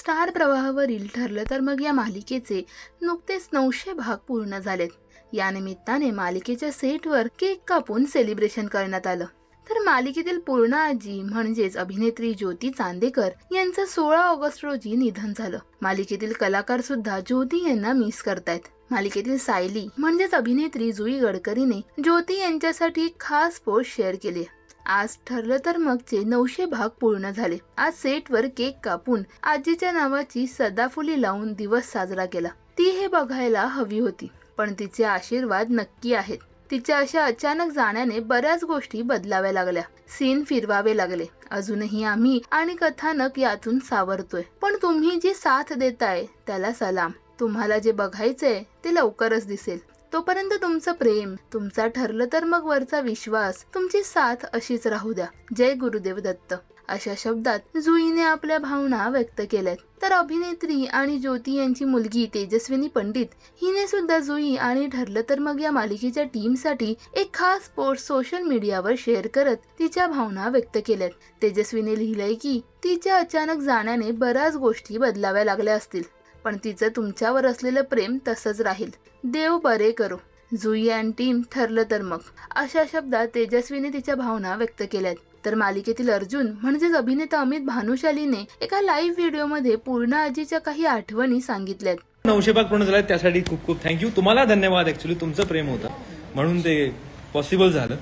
Star प्रवाहावरील ठरलं तर मग या मालिकेचे नुकतेच नऊशे भाग पूर्ण झालेत. या निमित्ताने मालिकेच्या सेटवर केक कापून सेलिब्रेशन करण्यात आलं. तर मालिकेतील पूर्ण आजी म्हणजेच अभिनेत्री ज्योती चांदेकर यांचं सोळा ऑगस्ट रोजी निधन झालं. मालिकेतील कलाकार सुद्धा ज्योती यांना मिस करतायत. मालिकेतील सायली म्हणजेच अभिनेत्री जुई गडकरीने ज्योती यांच्यासाठी एक खास पोस्ट शेअर केली आज ठरलं तर मगचे नऊशे भाग पूर्ण झाले. आज सेटवर केक कापून आजीच्या नावाची सदाफुली लावून दिवस साजरा केला. ती हे बघायला हवी होती पण तिचे आशीर्वाद नक्की आहेत. तिच्या अशा अचानक जाण्याने बऱ्याच गोष्टी बदलाव्या लागल्या. सीन फिरवावे लागले. अजूनही आम्ही आणि कथानक यातून सावरतोय. पण तुम्ही जी साथ देताय त्याला सलाम. तुम्हाला जे बघायचंय ते लवकरच दिसेल. तोपर्यंत तुमचं प्रेम तुमचा ठरलं तर मग वरचा विश्वास तुमची साथ अशीच राहू द्या. जय गुरुदेव दत्त. अशा शब्दात जुईने आपल्या भावना व्यक्त केल्यात. तर अभिनेत्री आणि ज्योती यांची मुलगी तेजस्विनी पंडित हिने सुद्धा जुई आणि ठरलं तर मग या मालिकेच्या टीमसाठी एक खास पोस्ट सोशल मीडियावर शेअर करत तिच्या भावना व्यक्त केल्यात. तेजस्वीने लिहिलंय की तिच्या अचानक जाण्याने बऱ्याच गोष्टी बदलाव्या लागल्या असतील. पण तिचं तुमच्यावर असलेलं प्रेम तसंच राहील. देव बरे करो. जुई अँड टीम ठरलं तर मग. अशा शब्दात तेजस्वीने तिच्या भावना व्यक्त केल्यात. तर मालिकेतील अर्जुन म्हणजेच अभिनेता अमित भानुशालीने एका लाईव्ह व्हिडिओमध्ये पूर्ण आजीच्या काही आठवणी सांगितल्यात. नऊशे भाग पूर्ण झाला त्यासाठी खूप खूप थँक्यू तुम्हाला धन्यवाद ऍक्च्युली तुमचं प्रेम होतं. म्हणून ते पॉसिबल झालं.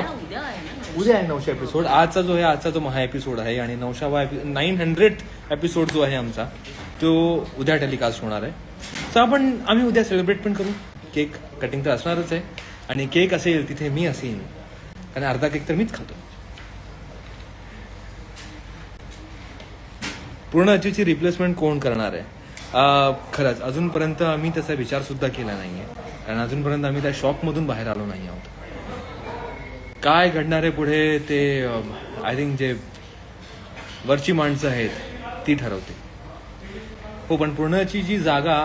उद्या आहे नऊशे. एपिसोड आजचा जो आहे आजचा जो महा एपिसोड आहे आणि नऊशावा नाईन हंड्रेड एपिसोड जो आहे आमचा तो उद्या टेलिकास्ट होणार आहे. सो आपण आम्ही उद्या सेलिब्रेट पण करू. केक कटिंग तर असणारच आहे. आणि केक असेल तिथे मी असेन. कारण अर्धा केक तर मीच खातो. पूर्ण अजीची रिप्लेसमेंट कोण करणार आहे? खरंच अजूनपर्यंत आम्ही त्याचा विचार सुद्धा केला नाहीये. कारण अजूनपर्यंत आम्ही त्या शॉपमधून बाहेर आलो नाही आहोत. काय घडणार आहे पुढे ते आय थिंक जे वरची माणसं आहेत ती ठरवते. हो पण पूर्णची जी जागा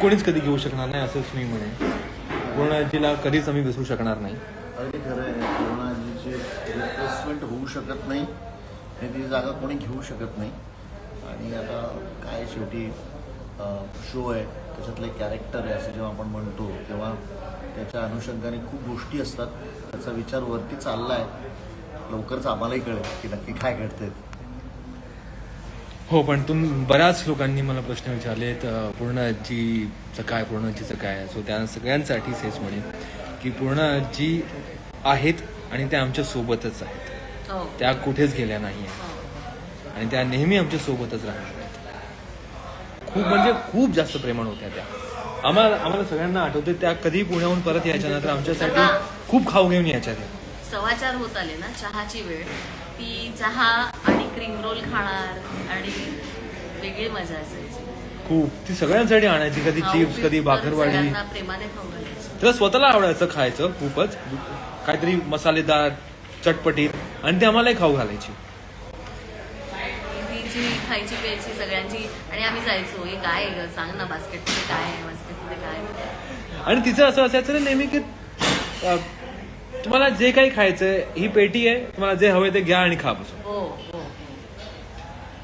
कोणीच कधी घेऊ शकणार नाही असंच मी म्हणे पूर्णजीला कधीच आम्ही विसरू शकणार नाही. अगदी खरं आहे कोणाची रिप्लेसमेंट होऊ शकत नाही. आणि ती जागा कोणी घेऊ शकत नाही. आणि आता काय शेवटी शो आहे. त्याच्यातलं एक कॅरेक्टर आहे असं जेव्हा आपण म्हणतो तेव्हा त्याच्या अनुषंगाने खूप गोष्टी असतात. त्याचा विचार वरती चालला आहे लवकरच आम्हालाही कळेल की नक्की काय घडतंय हो पण तुम बऱ्याच लोकांनी मला प्रश्न विचारलेत अं, पूर्ण आजीचं काय पूर्ण आजीचं काय? सो त्या सगळ्यांसाठीच हेच म्हणेन की पूर्ण आजी आहेत आणि त्या आमच्या सोबतच आहेत. हो. त्या कुठेच गेल्या नाही आणि त्या नेहमी आमच्या सोबतच राहणार आहेत. खूप म्हणजे खूप जास्त प्रेमळ होत्या त्या. आम्हाला आम्हाला सगळ्यांना आठवते त्या कधी पुण्याहून परत यायच्या नंतर आमच्यासाठी खूप खाऊ घेऊन यायच्या त्या. सवाचार होत आले ना चहाची वेळ. ती चहा आणि क्रीम रोल खाणार आणि वेगळी मजा असायची. खूप. ती सगळ्यांसाठी आणायची कधी चिप्स कधी तर भाकरवाडी. सगळ्यांना प्रेमाने खाऊ घालायची. तिला स्वतःला आवडायचं खायचं खूपच. काहीतरी मसालेदार चटपटीत. आणि ते आम्हालाही खाऊ घालायची. जी खायची प्यायची सगळ्यांची. आणि आम्ही जायचो. हे काय आहे ग? सांग ना बास्केटमध्ये काय आहे? बास्केटमध्ये काय आहे? आणि तिचं असं असायचं ना नेहमी की अं, तुम्हाला जे काही खायचंय ही पेटी आहे. तुम्हाला जे हवे ते घ्या आणि खा बसून. हो हो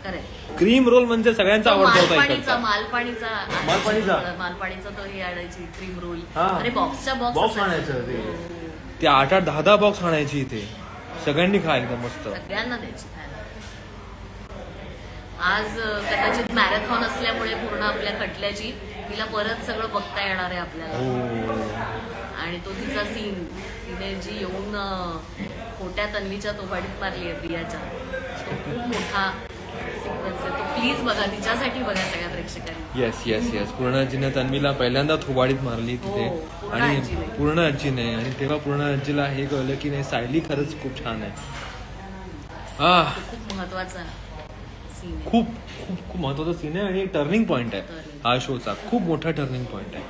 खरंय. क्रीम रोल म्हणजे सगळ्यांचा आवडता होता मालपाणीचा इकडचा. मालपाणीचा आणायची. मालपाणीचा? मालपाणीचा तो हे आणायची क्रीम रोल. हा. अरे बॉक्सच्या बॉक्स बॉक्स आणायचं ते. ते आठ आठ दहा दहा बॉक्स आणायची इथे. सगळ्यांनी खा एकदम मस्त. सगळ्यांना द्यायची. आज कदाचित मॅरेथॉन असल्यामुळे पूर्ण आपल्या कटल्याची तिला परत सगळं बघता येणार आहे आपल्याला. हो. आणि तो तिचा सीन तिने जी येऊन खोट्या तन्वीच्या तोफाडीत मारली आहे प्रियाच्या तो खूप मोठा आहे. प्लीज बघा तिच्यासाठी बघा सगळ्या प्रेक्षकांनी. येस येस येस पूर्णाजीने तन्वीला पहिल्यांदा थोबाडीत मारली तिथे. हो, आणि. पूर्ण आजीने. आणि तेव्हा पूर्ण आजीला हे कळलं की नाही सायली खरंच खूप छान आहे. आह. खूप महत्त्वाचा सीन आहे. खूप खूप खूप महत्त्वाचा सीन आहे आणि एक टर्निंग पॉईंट आहे हा शोचा खूप मोठा टर्निंग पॉईंट आहे.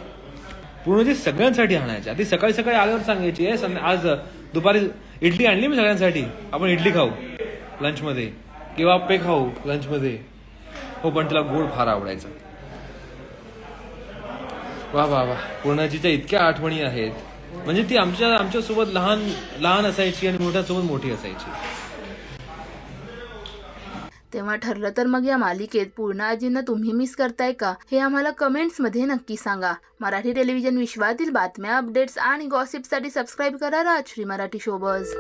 पूर्ण जे सगळ्यांसाठी आणायचे आधी सकाळी सकाळी आल्यावर सांगायची "ए, संध्या- आज दुपारी इडली आणली मी सगळ्यांसाठी? आपण इडली खाऊ लंचमध्ये किंवा अप्पे खाऊ लंचमध्ये हो पण तिला गोड फार आवडायचा. वा वा वा. पूर्णाजीच्या इतक्या आठवणी आहेत. म्हणजे ती आमच्या आमच्यासोबत लहान लहान असायची आणि मोठ्यासोबत मोठी असायची. तेव्हा ठरलं तर मग या मालिकेत पूर्ण आजींना तुम्ही मिस करताय का? हे आम्हाला कमेंट्समध्ये नक्की सांगा. मराठी टेलिव्हिजन विश्वातील बातम्या अपडेट्स आणि गॉसिपसाठी सबस्क्राईब करा राजश्री मराठी शोबज